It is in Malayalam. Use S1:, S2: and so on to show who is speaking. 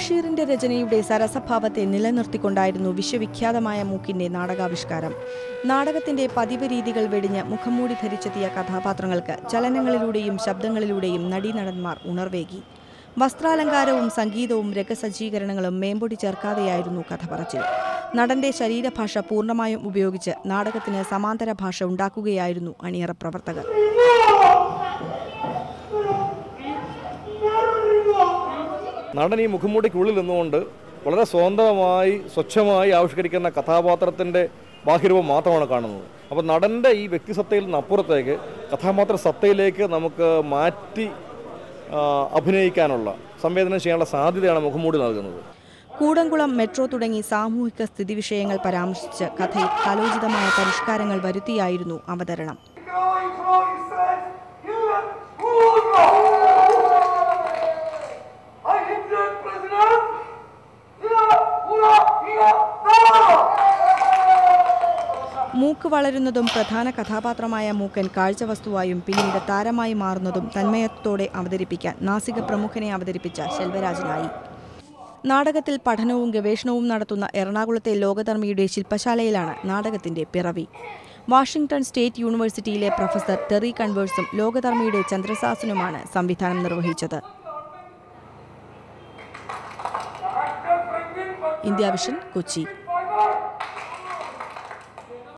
S1: ഗാനരചനയുടെ സരസഭാവത്തെ നിലനിർത്തിക്കൊണ്ടായിരുന്നു വിശ്വവിഖ്യാതമായ മൂക്കിന്റെ നാടകാവിഷ്കാരം. നാടകത്തിന്റെ പതിവ് രീതികൾ വെടിഞ്ഞ് മുഖംമൂടി ധരിച്ചെത്തിയ കഥാപാത്രങ്ങൾക്ക് ചലനങ്ങളിലൂടെയും ശബ്ദങ്ങളിലൂടെയും നടീനടന്മാർ ഉണർവേകി. വസ്ത്രാലങ്കാരവും സംഗീതവും രംഗസജ്ജീകരണങ്ങളും മേമ്പൊടി ചേർക്കാതെയായിരുന്നു കഥ പറച്ചിൽ. നടന്റെ ശരീരഭാഷ പൂർണമായും ഉപയോഗിച്ച് നാടകത്തിന് സമാന്തര ഭാഷ ഉണ്ടാക്കുകയായിരുന്നു അണിയറ പ്രവർത്തകർ.
S2: നടൻ ഈ മുഖംമൂടിക്കുള്ളിൽ നിന്നുകൊണ്ട് വളരെ സ്വതന്ത്രമായി സ്വച്ഛമായി ആവിഷ്കരിക്കുന്ന കഥാപാത്രത്തിന്റെ ബാഹ്യരൂപം മാത്രമാണ് കാണുന്നത്. അപ്പോൾ നടന്റെ ഈ വ്യക്തിസത്തയിൽ നിന്ന് അപ്പുറത്തേക്ക് കഥാപാത്ര സത്തയിലേക്ക് നമുക്ക് മാറ്റി അഭിനയിക്കാനുള്ള സംവേദനം ചെയ്യാനുള്ള സാധ്യതയാണ് മുഖംമൂടി നൽകുന്നത്.
S1: കൂടംകുളം മെട്രോ തുടങ്ങി സാമൂഹിക സ്ഥിതിവിഷയങ്ങൾ പരാമർശിച്ച് കഥയിൽ കലോചിതമായ പരിഷ്കാരങ്ങൾ വരുത്തിയായിരുന്നു അവതരണം. മൂക്ക് വളരുന്നതും പ്രധാന കഥാപാത്രമായ മൂക്കൻ കാഴ്ചവസ്തുവായും പിന്നീട് താരമായി മാറുന്നതും തന്മയത്തോടെ അവതരിപ്പിക്കാൻ നാസിക പ്രമുഖനെ അവതരിപ്പിച്ച ശെൽവരാജനായി. നാടകത്തിൽ പഠനവും ഗവേഷണവും നടത്തുന്ന എറണാകുളത്തെ ലോകധർമ്മിയുടെ ശില്പശാലയിലാണ് നാടകത്തിന്റെ പിറവി. വാഷിംഗ്ടൺ സ്റ്റേറ്റ് യൂണിവേഴ്സിറ്റിയിലെ പ്രൊഫസർ ടെറി കൺവേഴ്സും ലോകധർമ്മിയുടെ ചന്ദ്രസാസനുമാണ് സംവിധാനം നിർവഹിച്ചത്. India vision Kochi.